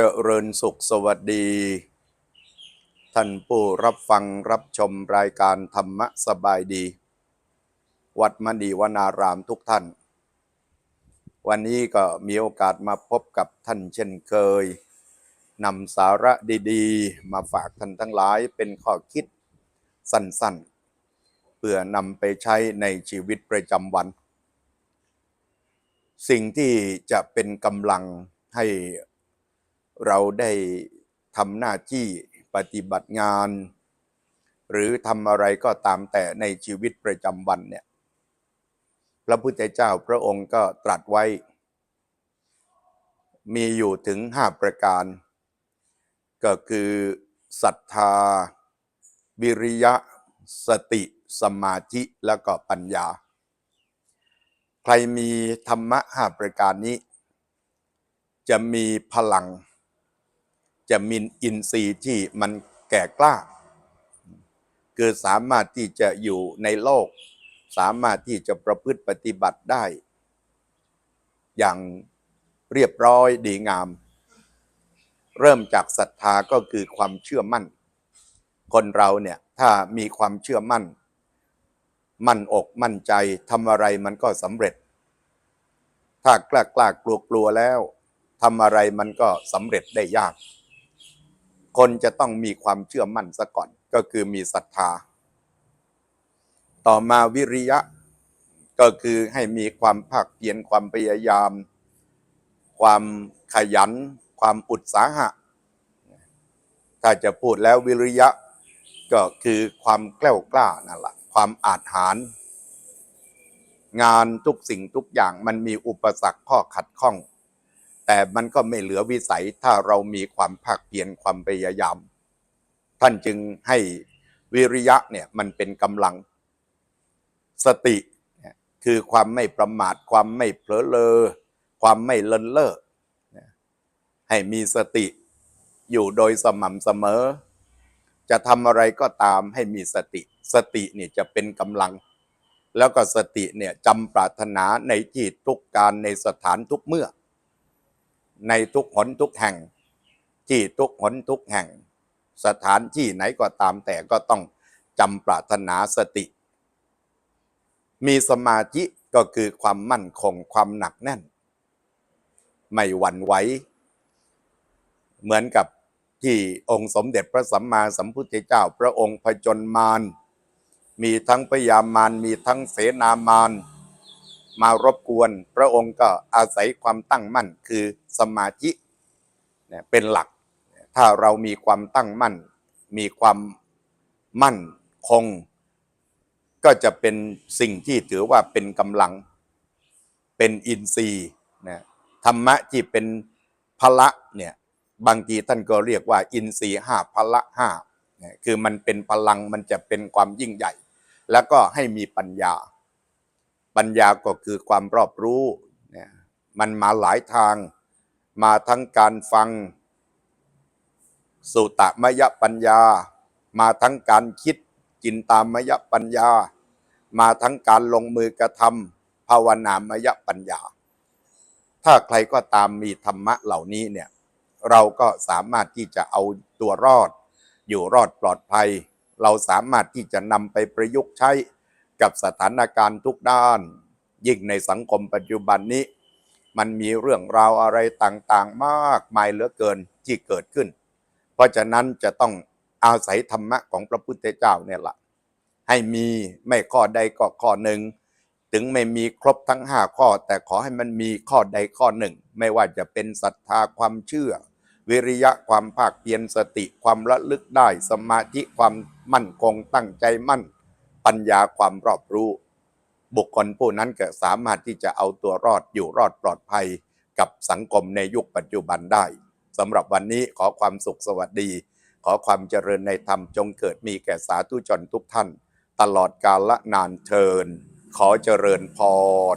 เจริญสุขสวัสดี ท่านผู้รับฟังรับชมรายการธรรมะสบายดี วัดมณีวนารามทุกท่าน วันนี้ก็มีโอกาสมาพบกับท่านเช่นเคยนำสาระดีๆ มาฝากท่านทั้งหลายเป็นข้อคิดสั้นๆ เพื่อนำไปใช้ในชีวิตประจำวัน สิ่งที่จะเป็นกำลังให้ เราได้ทำหน้าที่ปฏิบัติงาน หรือทำอะไรก็ตามแต่ในชีวิตประจำวันเนี่ยพระพุทธเจ้าพระองค์ก็ตรัสไว้ มีอยู่ถึงห้าประการ ก็คือศรัทธา วิริยะ สติ สมาธิแล้วก็ปัญญา ใครมีธรรมะห้าประการนี้ จะมีพลัง จะมีอินทรีย์ที่มันแก่กล้า คือสามารถที่จะอยู่ในโลก สามารถที่จะประพฤติปฏิบัติได้ อย่างเรียบร้อยดีงาม เริ่มจากศรัทธาก็คือความเชื่อมั่น คนเราเนี่ยถ้ามีความเชื่อมั่น มั่นอกมั่นใจทำอะไรมันก็สำเร็จ ถ้ากล้ากล้ากลัวกลัวแล้วทำอะไรมันก็สำเร็จได้ยาก คนจะต้องมีความเชื่อมั่นซะก่อน ก็คือมีศรัทธา ต่อมาวิริยะ ก็คือให้มีความภาคเพียรความพยายาม ความขยัน ความอุตสาหะ ถ้าจะพูดแล้ววิริยะก็คือความแกล้วกล้านั่นแหละความอาจหารงานทุกสิ่งทุกอย่างมันมีอุปสรรคข้อขัดข้อง แต่มันก็ไม่เหลือวิสัยถ้าเรามีความภาคเพียรความพยายาม ท่านจึงให้วิริยะเนี่ยมันเป็นกำลังสติ คือความไม่ประมาท ความไม่เผลอเลอ ความไม่เลินเล่อให้มีสติอยู่โดยสม่ำเสมอ จะทำอะไรก็ตามให้มีสติ สติเนี่ยจะเป็นกำลัง แล้วก็สติเนี่ยจำปรารถนาในที่ทุกการในสถานทุกเมื่อ ในทุกหนทุกแห่ง ที่ทุกหนทุกแห่ง สถานที่ไหนก็ตามแต่ก็ต้องจำปรารถนาสติ มีสมาธิก็คือความมั่นคงความหนักแน่น ไม่หวั่นไหวเหมือนกับที่องค์สมเด็จพระสัมมาสัมพุทธเจ้า พระองค์ผจญมารมีทั้งพยามารมีทั้งเสนามาร มารบกวน พระองค์ก็อาศัยความตั้งมั่นคือสมาธิเป็นหลัก ถ้าเรามีความตั้งมั่น มีความมั่นคง ก็จะเป็นสิ่งที่ถือว่าเป็นกำลังเป็นอินทรีย์นะธรรมะที่เป็นพละเนี่ยบางทีท่านก็เรียกว่า อินทรีย์ห้าพละห้าคือมันเป็นพลังมันจะเป็นความยิ่งใหญ่ แล้วก็ให้มีปัญญา ปัญญาก็คือความรอบรู้เนี่ยมันมาหลายทาง มาทั้งการฟัง สุตมยปัญญา มาทั้งการคิดจินตามยปัญญา มาทั้งการลงมือกระทำภาวนามยปัญญา ถ้าใครก็ตามมีธรรมะเหล่านี้เนี่ยเราก็สามารถที่จะเอาตัวรอด อยู่รอดปลอดภัย เราสามารถที่จะนำไปประยุกต์ใช้ กับสถานการณ์ทุกด้าน ยิ่งในสังคมปัจจุบันนี้ มันมีเรื่องราวอะไรต่างๆ มากมายเหลือเกินที่เกิดขึ้น เพราะฉะนั้นจะต้องอาศัยธรรมะของพระพุทธเจ้าเนี่ยละให้มีไม่ข้อใดก็ข้อหนึ่ง ถึงไม่มีครบทั้งห้าข้อ แต่ขอให้มันมีข้อใดข้อหนึ่ง ไม่ว่าจะเป็นศรัทธาความเชื่อ วิริยะความภาคเพียรสติความระลึกได้สมาธิความมั่นคงตั้งใจมั่น ปัญญาความรอบรู้ บุคคลผู้นั้นก็สามารถที่จะเอาตัวรอดอยู่รอดปลอดภัยกับสังคมในยุคปัจจุบันได้สำหรับวันนี้ขอความสุขสวัสดี ขอความเจริญในธรรมจงเกิดมีแก่สาธุชนทุกท่าน ตลอดกาลละนานเทิน ขอเจริญพร